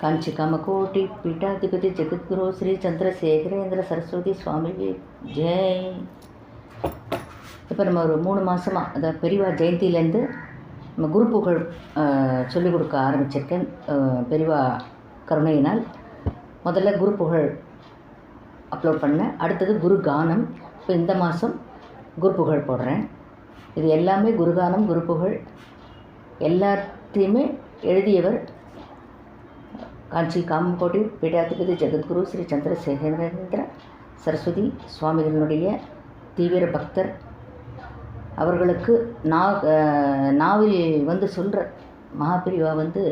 காஞ்சி காமகோட்டி பீட்டாதிபதி ஜெகத்குரு ஸ்ரீ சந்திரசேகரேந்திர சரஸ்வதி சுவாமி ஜெய் இப்போ நம்ம ஒரு மூணு மாதமாக அதாவது பெரியவா ஜெயந்திலேருந்து நம்ம குரு புகழ் சொல்லிக் கொடுக்க ஆரம்பிச்சிருக்கேன். பெரியவா கருணையினால் முதல்ல குரு புகழ் அப்லோட் பண்ணேன். அடுத்தது குரு கானம் இப்போ இந்த மாதம் குரு புகழ் போடுறேன். இது எல்லாமே குருகானம் குரு புகழ் எல்லாத்தையுமே எழுதியவர் காஞ்சி காமகோட்டி பீடாதிபதி ஜெகத்குரு ஸ்ரீ சந்திரசேகரேந்திர சரஸ்வதி சுவாமிகளினுடைய தீவிர பக்தர். அவர்களுக்கு நா நாவில் வந்து சொல்கிற மகாபிரிவா வந்து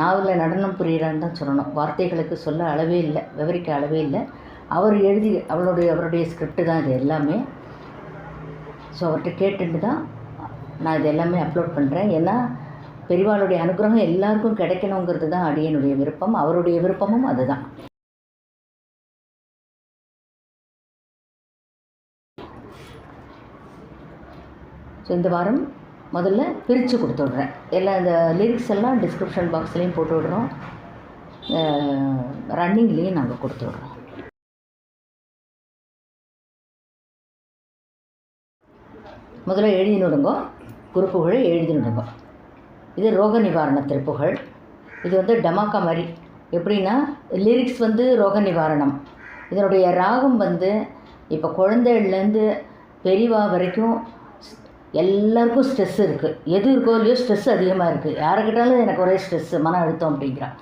நாவலில் நடனம் புரிகிறான்னு தான் சொல்லணும். வார்த்தைகளுக்கு சொல்ல அளவே இல்லை விவரிக்க அளவே இல்லை. அவர் எழுதி அவளுடைய அவருடைய ஸ்கிரிப்ட் தான் இது எல்லாமே. ஸோ அவர்கிட்ட கேட்டுட்டு தான் நான் இது எல்லாமே அப்லோட் பண்ணுறேன் ஏன்னா பெரியவாளுடைய அனுகிரகம் எல்லாருக்கும் கிடைக்கணுங்கிறது தான் அடியனுடைய விருப்பம். அவருடைய விருப்பமும் அதுதான். ஸோ இந்த வாரம் முதல்ல பிரித்து கொடுத்து விட்றேன் எல்லா இந்த லிரிக்ஸ் எல்லாம் டிஸ்கிரிப்ஷன் பாக்ஸ்லேயும் போட்டு விடுறோம் ரன்னிங்லேயும் நாங்கள் கொடுத்து விட்றோம் முதல்ல எழுதி நுடுங்கோ குறிப்புகளை எழுதி நுடுங்கோ இது ரோக நிவாரண திருப்புகள். இது வந்து டமாக்கா மாதிரி. எப்படின்னா லிரிக்ஸ் வந்து ரோக நிவாரணம். இதனுடைய ராகம் வந்து இப்போ குழந்தைகள்லேருந்து பெரியவா வரைக்கும் எல்லாருக்கும் ஸ்ட்ரெஸ் இருக்குது எது இருக்கோ இல்லையோ ஸ்ட்ரெஸ் அதிகமாக இருக்குது யாரை கேட்டாலும் எனக்கு ஒரே ஸ்ட்ரெஸ்ஸு மன அழுத்தம் அப்படிங்கிறான்.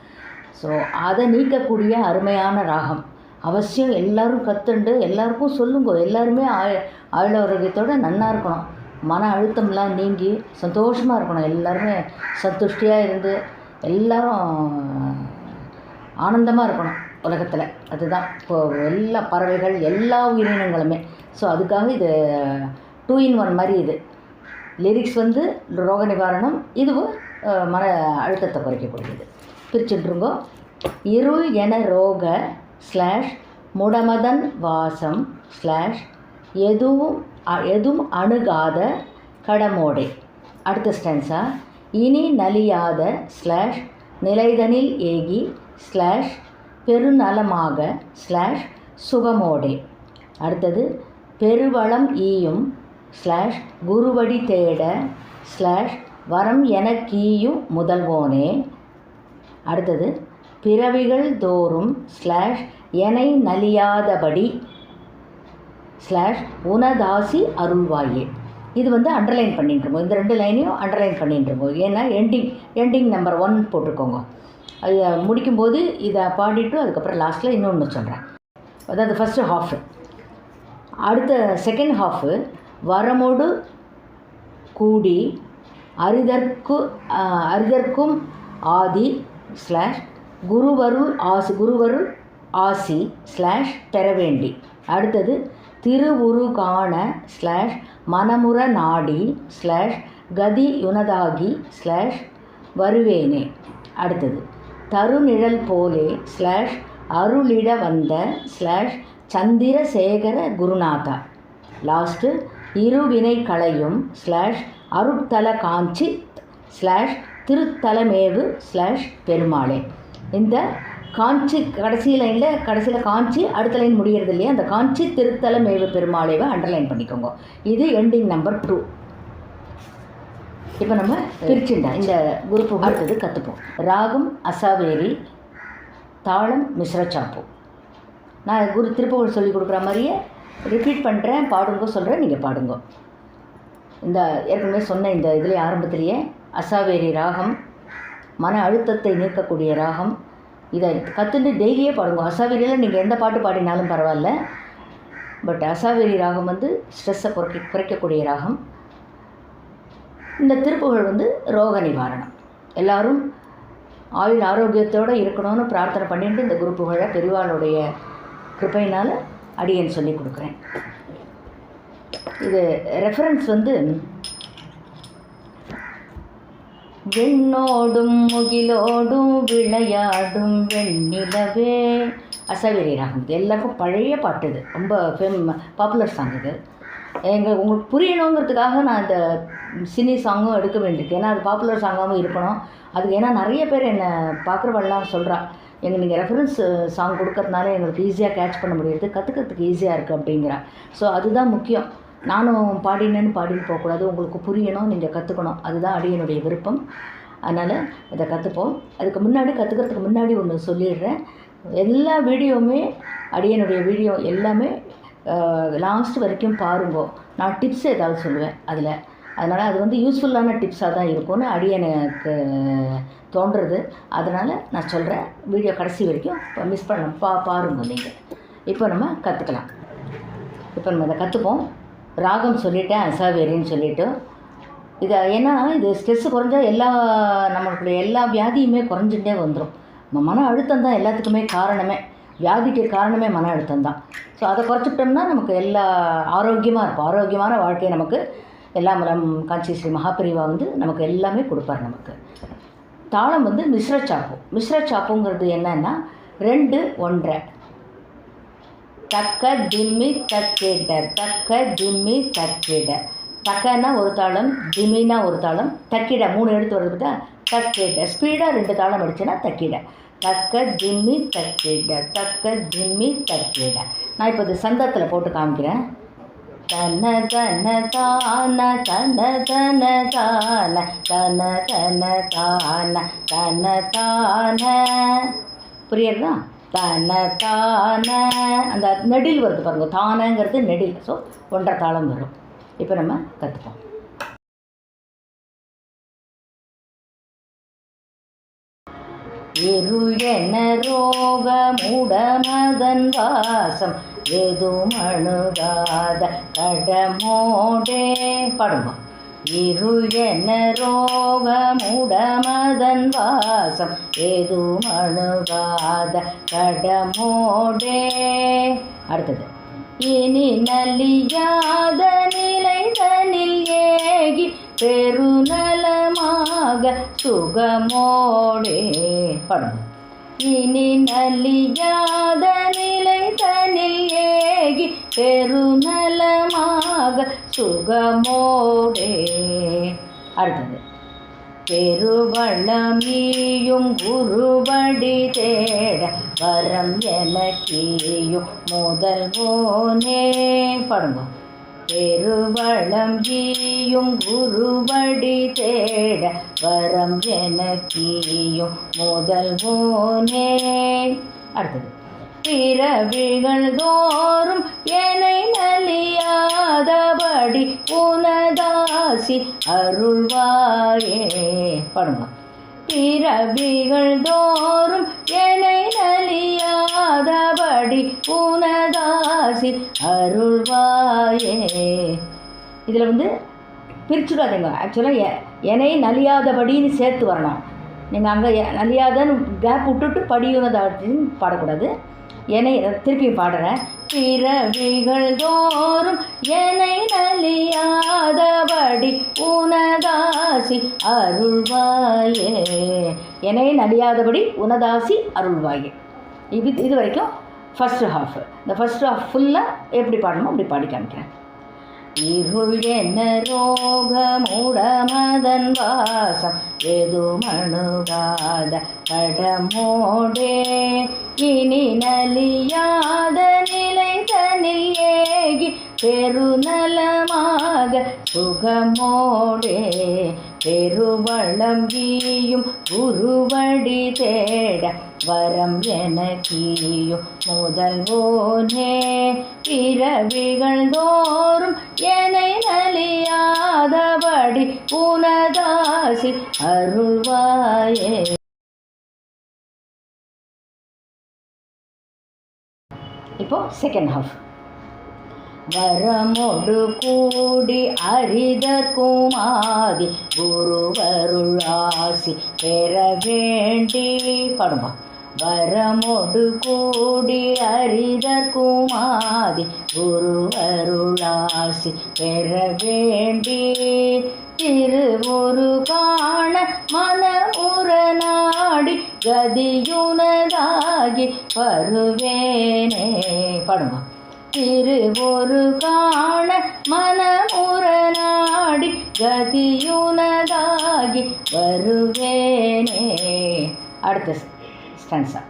ஸோ அதை நீக்கக்கூடிய அருமையான ராகம். அவசியம் எல்லாரும் கற்றுண்டு எல்லாருக்கும் சொல்லுங்க. எல்லாருமே ஆ ஆயுள ஆரோக்கியத்தோடு நன்னா இருக்கணும். மன அழுத்தம்லாம் நீங்கி சந்தோஷமாக இருக்கணும். எல்லாருமே சந்துஷ்டியாக இருந்து எல்லாரும் ஆனந்தமாக இருக்கணும் உலகத்தில். அதுதான். இப்போ எல்லா பறவைகள் எல்லா உயிரினங்களுமே. ஸோ அதுக்காக இது டூ இன் ஒன் மாதிரி இது. லிரிக்ஸ் வந்து ரோக நிவாரணம். இதுவும் மன அழுத்தத்தை குறைக்கக்கூடியது. பிரிச்சுட்ருங்கோ இருள் என ரோக ஸ்லாஷ் முடமதன் வாசம் ஸ்லாஷ் எதுவும் எதுவும் அணுகாத கடமோடை. அடுத்த ஸ்டென்ஸா இனி நலியாத ஸ்லாஷ் நிலைதனில் ஏகி ஸ்லாஷ் பெருநலமாக ஸ்லாஷ் சுகமோடே. அடுத்தது பெருவளம் ஈயும் ஸ்லாஷ் குருவடி தேட ஸ்லாஷ் வரம் எனக்கீயும் முதல்வோனே. அடுத்தது பிறவிகள் தோறும் ஸ்லாஷ் எனை நலியாதபடி ஸ்லாஷ் உனதாசி அருள்வாயே. இது வந்து அண்டர்லைன் பண்ணிட்டுருக்கோம் இந்த ரெண்டு லைனையும் அண்டர்லைன் பண்ணிட்டுருக்கோம் ஏன்னா எண்டிங் எண்டிங் நம்பர் ஒன் போட்டிருக்கோங்க அது முடிக்கும்போது இதை பாடிட்டு அதுக்கப்புறம் லாஸ்ட்டில் இன்னொன்று சொல்கிறேன் அதாவது ஃபஸ்ட்டு ஹாஃபு அடுத்த செகண்ட் ஹாஃபு வரமோடு கூடி அரிதற்கு அரிதற்கும் ஆதி ஸ்லாஷ் குருவருள் ஆசி குருவருள் ஆசி ஸ்லாஷ் பெற வேண்டி. அடுத்தது திருவுருகான ஸ்லாஷ் மனமுற நாடி ஸ்லாஷ் கதி யுனதாகி ஸ்லாஷ் வருவேனே. அடுத்தது தருநிழல் போலே ஸ்லாஷ் அருளிட வந்த ஸ்லாஷ் சந்திரசேகர குருநாதா. லாஸ்ட்டு இருவினை களையும் ஸ்லாஷ் அருட்தல காஞ்சி ஸ்லாஷ் திருத்தலமேவு ஸ்லாஷ் பெருமாளே. இந்த காஞ்சி கடைசி லைனில் கடைசியில் காஞ்சி அடுத்த லைன் முடியறது இல்லையா? அந்த காஞ்சி திருத்தல திருத்தலமேவு பெருமாளைவை அண்டர்லைன் பண்ணிக்கோங்க. இது எண்டிங் நம்பர் டூ இப்போ நம்ம பிரிச்சுண்டா இந்த குரூப்பு அடுத்தது கற்றுப்போம் ராகம் அசாவேரி தாளம் மிஸ்ரச்சாப்பு நான் குரு திருப்பவர் சொல்லி கொடுக்குற மாதிரியே ரிப்பீட் பண்ணுறேன் பாடுங்க சொல்கிறேன் நீங்கள் பாடுங்க. இந்த ஏற்கனவே சொன்ன இந்த இதிலே ஆரம்பத்திலேயே அசாவேரி ராகம் மன அழுத்தத்தை நீக்கக்கூடிய ராகம் இதை கற்றுட்டு டெய்லியே பாடுங்க. அசாவேரியில் நீங்கள் எந்த பாட்டு பாடினாலும் பரவாயில்ல. பட் அசாவேரி ராகம் வந்து ஸ்ட்ரெஸ்ஸை குறைக்க குறைக்கக்கூடிய ராகம். இந்த திருப்புகழ் வந்து ரோக நிவாரணம். எல்லோரும் ஆயுள் ஆரோக்கியத்தோடு இருக்கணும்னு பிரார்த்தனை பண்ணிட்டு இந்த குரு பெரிவாளுடைய கிருப்பையினால் அடியன் சொல்லி கொடுக்குறேன். இது ரெஃபரன்ஸ் வந்து வெண்ணோடும் முகிலோடும் விளையாடும் வெண்ணிலவே. அசவேரி ராகம். இது எல்லாருக்கும் பழைய பாட்டு இது. ரொம்ப ஃபேம் பாப்புலர் சாங் இது. எங்கள் உங்களுக்கு புரியணுங்கிறதுக்காக நான் இந்த சினி சாங்கும் எடுக்க வேண்டியிருக்கு. ஏன்னா அது பாப்புலர் சாங்காகவும் இருக்கணும். அதுக்கு ஏன்னா நிறைய பேர் என்னை பார்க்குறவெல்லாம் சொல்கிறா எங்கள் நீங்கள் ரெஃபரன்ஸ் சாங் கொடுக்கறதுனால எங்களுக்கு ஈஸியாக கேட்ச் பண்ண முடியுது. கற்றுக்கிறதுக்கு ஈஸியாக இருக்குது அப்படிங்கிறா. ஸோ அதுதான் முக்கியம். நானும் பாடினேன்னு பாடின்னு போகக்கூடாது. உங்களுக்கு புரியணும் நீங்கள் கற்றுக்கணும் அதுதான் அடியனுடைய விருப்பம். அதனால் இதை கற்றுப்போம் அதுக்கு முன்னாடி கற்றுக்கிறதுக்கு முன்னாடி ஒன்று சொல்லிடுறேன். எல்லா வீடியோவுமே அடியனுடைய வீடியோ எல்லாமே லாஸ்ட் வரைக்கும் பாருங்கோ. நான் டிப்ஸ் ஏதாவது சொல்லுவேன் அதில். அதனால் அது வந்து யூஸ்ஃபுல்லான டிப்ஸாக தான் இருக்கும்னு அடியனுக்கு தோன்றுறது. அதனால் நான் சொல்கிறேன் வீடியோ கடைசி வரைக்கும் இப்போ மிஸ் பண்ண பா பாருங்க நீங்கள் இப்போ நம்ம கற்றுக்கலாம் இப்போ நம்ம அதை கற்றுப்போம் ராகம் சொல்லிட்டேன் அசாவேரின்னு சொல்லிவிட்டு இதை ஏன்னா இது ஸ்ட்ரெஸ்ஸு குறைஞ்சா எல்லா நம்மளுடைய எல்லா வியாதியுமே குறைஞ்சுட்டே வந்துடும் நம்ம மன அழுத்தம் தான் எல்லாத்துக்குமே காரணமே. வியாதிக்கு காரணமே மன அழுத்தம் தான். ஸோ அதை குறைச்சிட்டோம்னா நமக்கு எல்லா ஆரோக்கியமாக இருக்கும் ஆரோக்கியமான வாழ்க்கையை நமக்கு எல்லாம் நம் காஞ்சி ஸ்ரீ மகாபிரிவா வந்து நமக்கு எல்லாமே கொடுப்பார் நமக்கு. தாளம் வந்து மிஸ்ர சாப்பு மிஸ்ர சாப்புங்கிறது என்னன்னா ரெண்டு ஒன்றரை. தக்க திம்மி தக்கிட தக்க திம்மி தக்கிட தக்கன்னா ஒரு தாளம் ஜிம்மினா ஒரு தாளம் தக்கிட மூணு எழுத்து வருது பார்த்தா தக்கிட ஸ்பீடாக ரெண்டு தாளம் அடிச்சுன்னா தக்கிட. தக்க திம்மி தக்கிட தக்க திம்மி தக்கிட நான் இப்போ இது சந்தத்தில் போட்டு காமிக்கிறேன். தன தன தான தன தன தான தன தன தான தன தான. புரியுறதா தன தான அந்த நெடில் வருது பாருங்க தானங்கிறது நெடில். ஸோ ஒன்றரை தாளம் வரும். இப்போ நம்ம கற்றுப்போம் இருளென ரோக மூடமதன் வாசம் எதுவும் அணுகாத கடமோடே. பாடுங்க. இருளென ரோக மூடமதன் வாசம் எதுவும் அணுகாத கடமோடே. அடுத்தது. இனி நலியாத நிலை தனில் ஏகி பெருநலமாக சுகமோடே. படம். இனி நலியாத நிலை தனில் பெருநலமாக சுகமோடே. அடுத்தது பெருவளமியும் குருவடி தேட வரம் எனக்கீயும் முதல் போனே. படுங்க. பெருவளம் ஈயும் குருவடி தேட வரம் எனக்கீயும் முதல் போனே. அடுத்தது இரவிகள் தோறும் என்னை நலியாதபடி உனதாசி அருள்வாயே. படுங்க. இரவிகள் தோறும் என்னை நலியாதபடி உனதாசி அருள்வாயே. இதில் வந்து பிரிச்சுடாதீங்க. ஆக்சுவலாக என்னை நலியாதபடின்னு சேர்த்து வரணும். நீங்கள் அங்கே நலியாதன்னு கேப் விட்டுட்டு படியுனதாட்டின்னு பாடக்கூடாது. என்னை திருப்பி பாடுறேன். பிறவிகள் தோறும் என்னை நலியாதபடி உனதாசி அருள்வாயே. என்னை நலியாதபடி உனதாசி அருள்வாயே. இது இது வரைக்கும் ஃபஸ்ட்டு ஹாஃப் இந்த ஃபஸ்ட் ஹாஃப் ஃபுல்லாக எப்படி பாடணுமோ அப்படி பாடி காமிக்கிறேன். இருள் என்ன ரோகமுடமதன் வாசம்? எது மணுகாத கடமோடே? இனி நலியாத நிலை தனில் ஏகி பெருநலமாக சுகமோடே? பெருவளம் வீயும் குருவடி தேட வரம் எனக்கீயும் முதல்வோனே பிறவிகள் தோறும் என்னை நலியாதபடி உனதாசி அருள்வாயே. இப்போ செகண்ட் ஹாஃப் வரமொடு கூடி அரிதற்குமாதி குருவருளாசி பெற வேண்டி. பாடுமா வரமொடு கூடி அரிதற்குமாதி குருவருளாசி பெற வேண்டி. திருவுரு காண மனமுற நாடி கதியுனதாகி வருவேனே. படுமா திருவொரு காண மனமுற நாடி கதியுனதாகி வருவேனே. அடுத்த ஸ்டன்ஸா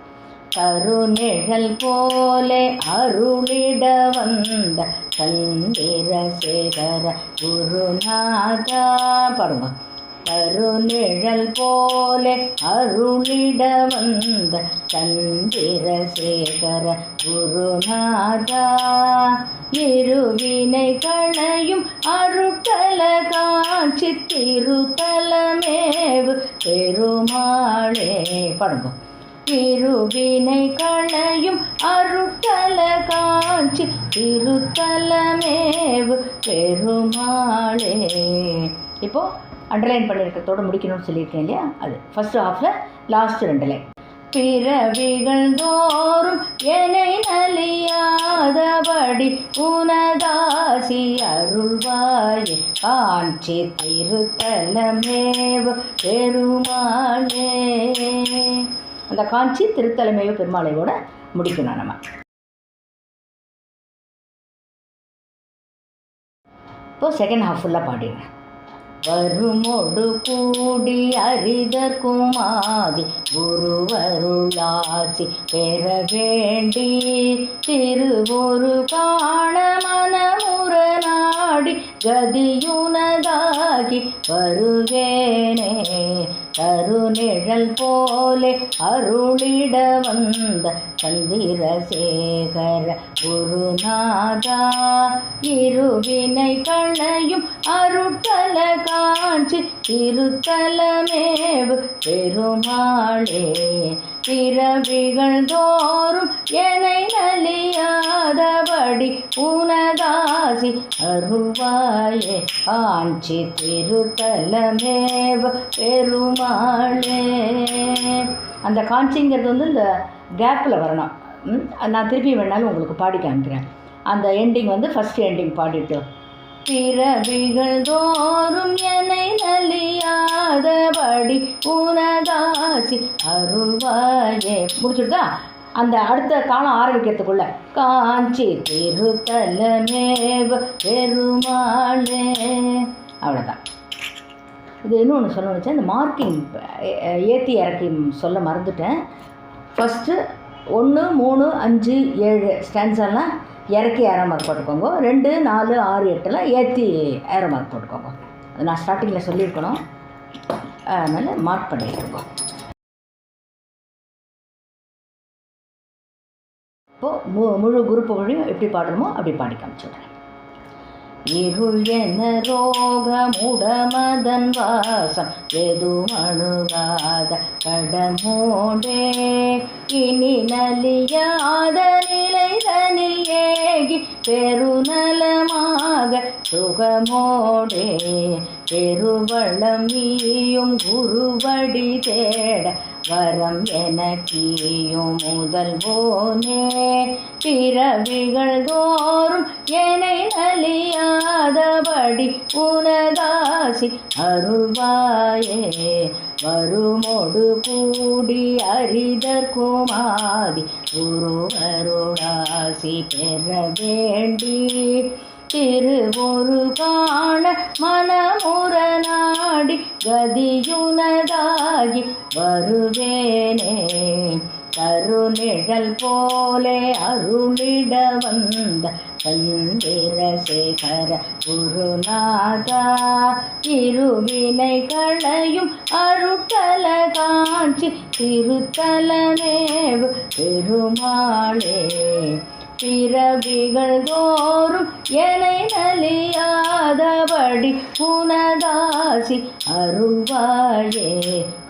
கருநிழல் போலே அருளிட வந்த சந்திரசேகர குருநாதா. பாடுங்க. கருநிழல் போலே அருளிட வந்த சந்திரசேகர குருநாதா. இருவினை களையும் அருட்கல காட்சி திருத்தலமேவு. பெருமாளே பாடுங்க. திருவினை களையும் அருட்கல காட்சி திருத்தலமேவு பெருமாளே. இப்போ அண்டர்லைன் பண்ணியிருக்கிறதோட முடிக்கணும்னு சொல்லியிருக்கேன் இல்லையா? அது ஃபஸ்ட் ஹாஃபில் லாஸ்ட் ரெண்டு லைன் பிறவிகள் தோறும் என்னை நலியாதபடி உனதாசி அருள்வாயே. காஞ்சி திருத்தலமேவ பெருமாளே. அந்த காஞ்சி திருத்தலைமையோ பெருமாளையோட முடிக்கணும் நம்ம. இப்போ செகண்ட் ஹாஃப் ஃபுல்லாக பாடிடுறேன். வருமொடு கூடி அரிதற்குமாதி குருவருளாசி பெற வேண்டி திருவொரு காண மனமுற நாடி கதியுனதாகி வருவேனே. கருநிழல் போலே அருளிட வந்த சந்திரசேகர குருநாதா இருவினை களையும் அருட்கல காஞ்சி திருத்தலமேவு பெருமாளே. பிறவிகள் தோறும் என்னை நலியாதபடி உனதாசி அருவாயே காஞ்சி திருத்தலமேவ பெருமாளே. அந்த காஞ்சிங்கிறது வந்து இந்த கேப்பில் வரணும். ம், நான் திருப்பி வேணாலும் உங்களுக்கு பாடி காமிக்கிறேன். அந்த எண்டிங் வந்து ஃபஸ்ட் எண்டிங் பாடிட்டு. பிறவிகள் தோறும் என்னை நலியாதபடி உனதாசி அருள்வாயே. முடிச்சுட்டா அந்த அடுத்த தாளம் ஆரம்பிக்கிறதுக்குள்ள. காஞ்சி திருத்தலமேவ பெருமாளே. அவ்வளோதான் இது இன்னொன்று சொல்ல வச்சேன். இந்த மார்க்கிங் ஏற்றி இறக்கி சொல்ல மறந்துட்டேன். ஃபஸ்ட்டு ஒன்று மூணு அஞ்சு ஏழு ஸ்டான்ஸெல்லாம் இறக்கி ஏரோ மார்க் போட்டுக்கோங்க. ரெண்டு நாலு ஆறு எட்டெல்லாம் ஏற்றி ஏரோ மார்க் போட்டுக்கோங்க. அது நான் ஸ்டார்டிங்கில் சொல்லியிருக்கணும். அதனால் மார்க் பண்ணியிருக்கோங்க இப்போது மு முழு குரூப்பு வழியும் எப்படி பாடணுமோ அப்படி பாடி காமிச்சுடுறேன். இருள் என ரோகமுடமதன் வாசம் எதுமணுகாத கடமோடே இனி நலியாத நிலைதனில் ஏகி பெருநலமாக சுகமோடே பெருவளம் நீயும் குருவடி தேட வரம் எனக்கீயும் முதல்வோனே பிறவிகள் தோறும் என்னை நலியாதபடி உனதாசி அருவாயே வருமோடு கூடி அரிதற்குமாதி குரு அருளாசி பெற வேண்டி. திருவொரு காண மனமுற நாடி கதியுனதாகி வருவேனே. கருநிழல் போலே அருளிட வந்த சந்திரசேகர குருநாதா இருவினை களையும் அருட்டல காஞ்சி திருத்தலமேவு பெருமாளே. பிறவிகள் தோறும் என்னை நலியாதபடி புனதாசி அருள்வாயே.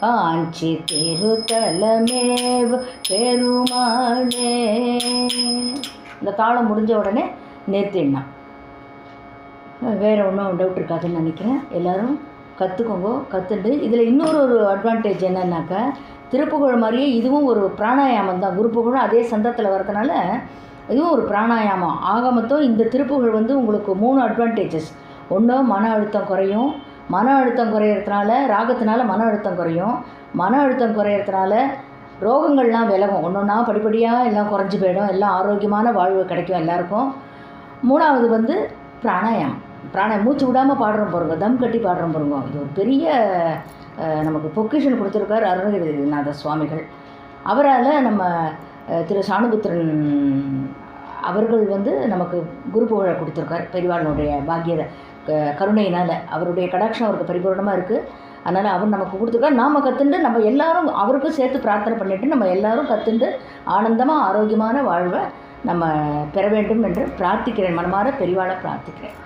காஞ்சி திருத்தலமேவு பெருமாளே இந்த தாளம் முடிஞ்ச உடனே நிறுத்திடலாம் வேறு ஒன்றும் டவுட் இருக்காதுன்னு நினைக்கிறேன். எல்லோரும் கற்றுக்கோங்க கற்றுண்டு இதில் இன்னொரு ஒரு அட்வான்டேஜ் என்னன்னாக்கா திருப்புகழ் மாதிரியே இதுவும் ஒரு பிராணாயாமம் தான் குருப்புகழும் அதே சந்தத்தில் வரதுனால இதுவும் ஒரு பிராணாயாமம். ஆக மொத்தம் இந்த திருப்புகழ் வந்து உங்களுக்கு மூணு அட்வான்டேஜஸ் ஒன்று மன அழுத்தம் குறையும். மன அழுத்தம் குறையிறதுனால ராகத்தினால மன அழுத்தம் குறையும். மன அழுத்தம் குறையிறதுனால ரோகங்கள்லாம் விலகும். ஒன்று ஒன்றா படிப்படியாக எல்லாம் குறைஞ்சி போயிடும். எல்லாம் ஆரோக்கியமான வாழ்வு கிடைக்கும் எல்லாருக்கும். மூணாவது வந்து பிராணாயாமம். பிராண மூச்சு விடாமல் பாடுறோம் பாருங்க. தம் கட்டி பாடுறோம் பாருங்க. இது ஒரு பெரிய நமக்கு பொக்கிஷன் கொடுத்துருக்காரு அருணகிரிநாத சுவாமிகள் அவரால் நம்ம திரு சாணுபுத்திரன் அவர்கள் வந்து நமக்கு குரு புகழை கொடுத்துருக்கார். பெரியவாளுடைய பாக்கியத க- கருணையினால். அவருடைய கடாட்சம் அவருக்கு பரிபூர்ணமாக இருக்குது அதனால் அவர் நமக்கு கொடுத்துருக்காரு. நாம் கற்றுண்டு நம்ம எல்லாரும் அவருக்கும் சேர்த்து பிரார்த்தனை பண்ணிவிட்டு நம்ம எல்லாரும் கற்றுண்டு ஆனந்தமாக ஆரோக்கியமான வாழ்வை நம்ம பெற வேண்டும் என்று பிரார்த்திக்கிறேன். மனமாற பெரிவாளை பிரார்த்திக்கிறேன்.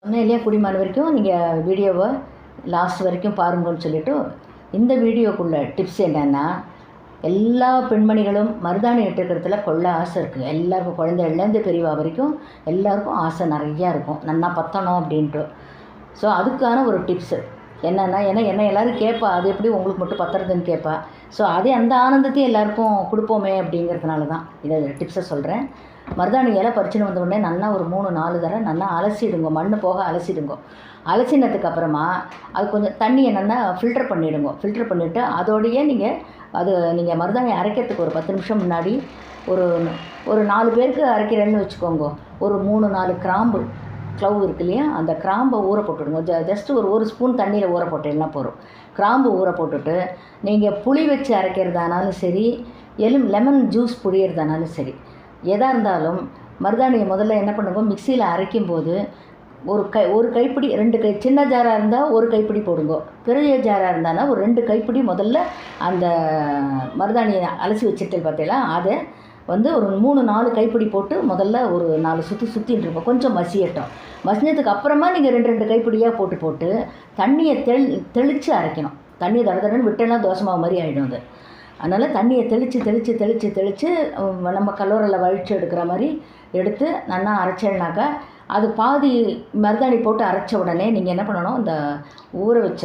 சொன்னேன் இல்லையா குடிமான வரைக்கும்? நீங்கள் வீடியோவை லாஸ்ட் வரைக்கும் பாருங்கன்னு சொல்லிவிட்டு இந்த வீடியோக்குள்ள டிப்ஸ் என்னென்னா எல்லா பெண்மணிகளும் மருதாணி இட்டுக்கிறதுல கொள்ள ஆசை இருக்குது எல்லாருக்கும் குழந்தைகள்லேருந்து பெரியவா வரைக்கும் எல்லாருக்கும் ஆசை நிறையா இருக்கும். நன்னா பத்தணும் அப்படின்ட்டு. ஸோ அதுக்கான ஒரு டிப்ஸு என்னென்னா ஏன்னா என்ன எல்லோரும் கேட்பா அது எப்படி உங்களுக்கு மட்டும் பத்துறதுன்னு கேட்பா ஸோ அதே அந்த ஆனந்தத்தையும் எல்லாருக்கும் கொடுப்போமே அப்படிங்கிறதுனால தான் இதை டிப்ஸை சொல்கிறேன் மருதாணி இலை பறிச்சுன்னு வந்த உடனே நல்லா ஒரு மூணு நாலு தடவை நல்லா அலசிடுங்க. மண் போக அலசிடுங்க. அலசினதுக்கு அப்புறமா அது கொஞ்சம் தண்ணியை நல்லா ஃபில்டர் பண்ணிவிடுங்க ஃபில்டர் பண்ணிவிட்டு அதோடையே நீங்கள் அது நீங்கள் மருதாணி அரைக்கிறதுக்கு ஒரு பத்து நிமிஷம் முன்னாடி ஒரு ஒரு நாலு பேருக்கு அரைக்கிறேன்னு வச்சுக்கோங்க. ஒரு மூணு நாலு கிராம்பு க்ளவ் இருக்கு இல்லையா? அந்த கிராம்பை ஊற போட்டுடுங்க. ஜ ஜஸ்ட் ஒரு ஒரு ஸ்பூன் தண்ணியில் ஊற போட்டீங்கன்னா போதும். கிராம்பு ஊற போட்டுட்டு நீங்கள் புளி வச்சு அரைக்கிறதானாலும் சரி எலும் லெமன் ஜூஸ் புழியறதானாலும் சரி எதாக இருந்தாலும் மருதாணியை முதல்ல என்ன பண்ணுங்க மிக்சியில் அரைக்கும் போது ஒரு கை ஒரு கைப்பிடி ரெண்டு கை சின்ன ஜாராக இருந்தால் ஒரு கைப்பிடி போடுங்க. பெரிய ஜாராக இருந்தானா ஒரு ரெண்டு கைப்பிடி முதல்ல அந்த மருதாணியை அலசி வச்சுட்டு பார்த்தீங்களா அதை வந்து ஒரு மூணு நாலு கைப்பிடி போட்டு முதல்ல ஒரு நாலு சுற்றி சுற்றின்னு இருப்போம் கொஞ்சம் மசியட்டும். மசினதுக்கு அப்புறமா நீங்கள் ரெண்டு ரெண்டு கைப்பிடியாக போட்டு போட்டு தண்ணியை தெளி தெளித்து அரைக்கணும். தண்ணியை தட தடன்னு விட்டேன்னா தோசை மாவு மாதிரி ஆகிடும் அது. அதனால் தண்ணியை தெளித்து தெளித்து தெளித்து தெளித்து நம்ம கல்லூரில் வழித்து எடுக்கிற மாதிரி எடுத்து நல்லா அரைச்சேன்னாக்கா அது பாதி மருதாணி போட்டு அரைச்ச உடனே நீங்கள் என்ன பண்ணணும் இந்த ஊற வச்ச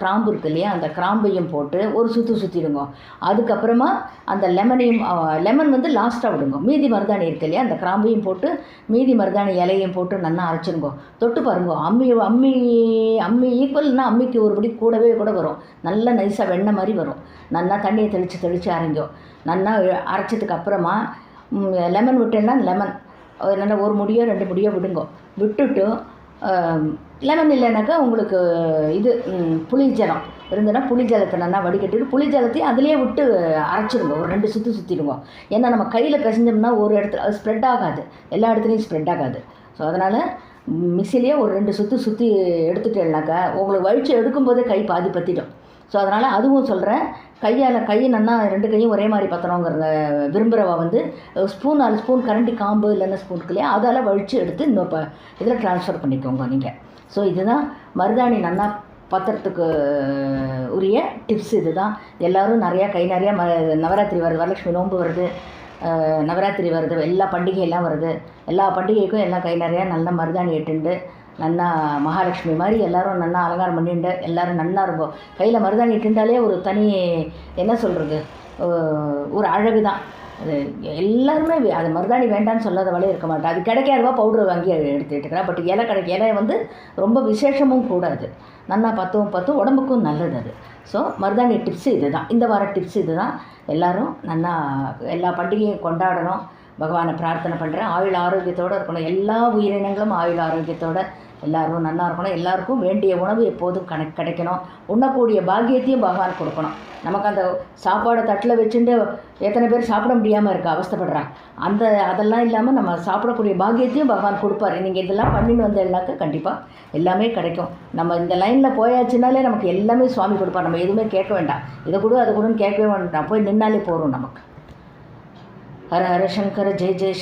கிராம்பு இருக்கு இல்லையா அந்த கிராம்பையும் போட்டு ஒரு சுற்று சுற்றிடுங்க அதுக்கப்புறமா அந்த லெமனையும் லெமன் வந்து லாஸ்ட்டாக விடுங்க. மீதி மருதாணி இருக்கு இல்லையா அந்த கிராம்பையும் போட்டு மீதி மருதாணி இலையும் போட்டு நல்லா அரைச்சிருங்க தொட்டு பாருங்க அம்மி அம்மி அம்மி ஈக்குவல்னால் அம்மிக்கு ஒரு படி கூடவே கூட வரும். நல்ல நைஸாக வெண்ணெய் மாதிரி வரும். நல்லா தண்ணியை தெளித்து தெளித்து அரைங்கோ. நல்லா அரைச்சதுக்கு அப்புறமா லெமன் விட்டேன்னா லெமன் நல்லா ஒரு முடியோ ரெண்டு முடியோ விடுங்கோ. விட்டுட்டு லெமன் இல்லைனாக்கா உங்களுக்கு இது புளிஜலம் புளி ஜலம். இருந்ததுன்னா புளி ஜலத்தை நல்லா வடிகட்டிட்டு புளி ஜலத்தையும் அதிலேயே விட்டு அரைச்சிடுங்க. ஒரு ரெண்டு சுற்றி சுற்றிடுங்க ஏன்னா நம்ம கையில் பிசைஞ்சோம்னா ஒரு இடத்துல அது ஸ்ப்ரெட் ஆகாது. எல்லா இடத்துலையும் ஸ்ப்ரெட் ஆகாது. ஸோ அதனால் மிக்சிலேயே ஒரு ரெண்டு சுற்றி சுற்றி எடுத்துட்டேன்னாக்கா உங்களுக்கு வழித்து எடுக்கும்போதே கை பாதி பற்றிடும் ஸோ அதனால் அதுவும் சொல்கிறேன் கையால் கை நல்லா ரெண்டு கையும் ஒரே மாதிரி பற்றணுங்கிறத விரும்புகிறவா வந்து ஸ்பூன் நாலு ஸ்பூன் கரண்டி காம்பு இல்லைன்னா ஸ்பூன் இல்லையா அதால் வழித்து எடுத்து இன்னொரு ப இதில் ட்ரான்ஸ்ஃபர் பண்ணிக்கோங்க நீங்கள் ஸோ இதுதான் மருதாணி நல்லா பத்திரத்துக்கு உரிய டிப்ஸ் இதுதான். எல்லோரும் நிறையா கை நிறையா ம நவராத்திரி வருது வரலட்சுமி நோன்பு வருது நவராத்திரி வருது எல்லா பண்டிகையெல்லாம் வருது. எல்லா பண்டிகைக்கும் எல்லாம் கை நிறையா நல்ல மருதாணி எட்டுண்டு நல்லா மகாலட்சுமி மாதிரி எல்லோரும் நல்லா அலங்காரம் பண்ணிட்டு எல்லாரும் நல்லா இருக்கும். கையில் மருதாணி இட்டுண்டாலே ஒரு தனி என்ன சொல்கிறது ஒரு அழகு தான். அது எல்லாருமே அது மருதாணி வேண்டான்னு வழியே இருக்க மாட்டேன். அது கிடைக்காதவா பவுடர் வாங்கி எடுத்துக்கிட்டுக்கிறேன் பட் இலை கிடைக்க இலை வந்து ரொம்ப விசேஷமும் கூடாது நல்லா பத்தும் பத்தும் உடம்புக்கும் நல்லது அது. ஸோ மருதாணி டிப்ஸ் இது தான் இந்த வார டிப்ஸ் இது தான் எல்லோரும் நல்லா எல்லா பண்டிகையும் கொண்டாடணும். பகவானை பிரார்த்தனை பண்ணுறேன் ஆயுள் ஆரோக்கியத்தோடு இருக்கணும். எல்லா உயிரினங்களும் ஆயுள் ஆரோக்கியத்தோடு எல்லாரும் நல்லா இருக்கணும். எல்லாருக்கும் வேண்டிய உணவு எப்போதும் கணக்கு கிடைக்கணும். உண்ணக்கூடிய பாக்கியத்தையும் பகவான் கொடுக்கணும். நமக்கு அந்த சாப்பாடை தட்டில் வச்சுட்டு எத்தனை பேர் சாப்பிட முடியாமல் இருக்கா அவஸ்தைப்படுறாங்க. அந்த அதெல்லாம் இல்லாமல் நம்ம சாப்பிடக்கூடிய பாக்கியத்தையும் பகவான் கொடுப்பாரு. நீங்கள் இதெல்லாம் பண்ணின்னு வந்தேன்னாக்க கண்டிப்பாக எல்லாமே கிடைக்கும். நம்ம இந்த லைனில் போயாச்சுனாலே நமக்கு எல்லாமே சுவாமி கொடுப்பார். நம்ம எதுவுமே கேட்க வேண்டாம். இதை கூட அதை கூடன்னு கேட்கவே வேண்டாம். போய் நின்னாலே போகிறோம் நமக்கு. ஹர ஹர சங்கர ஜெய் ஜெய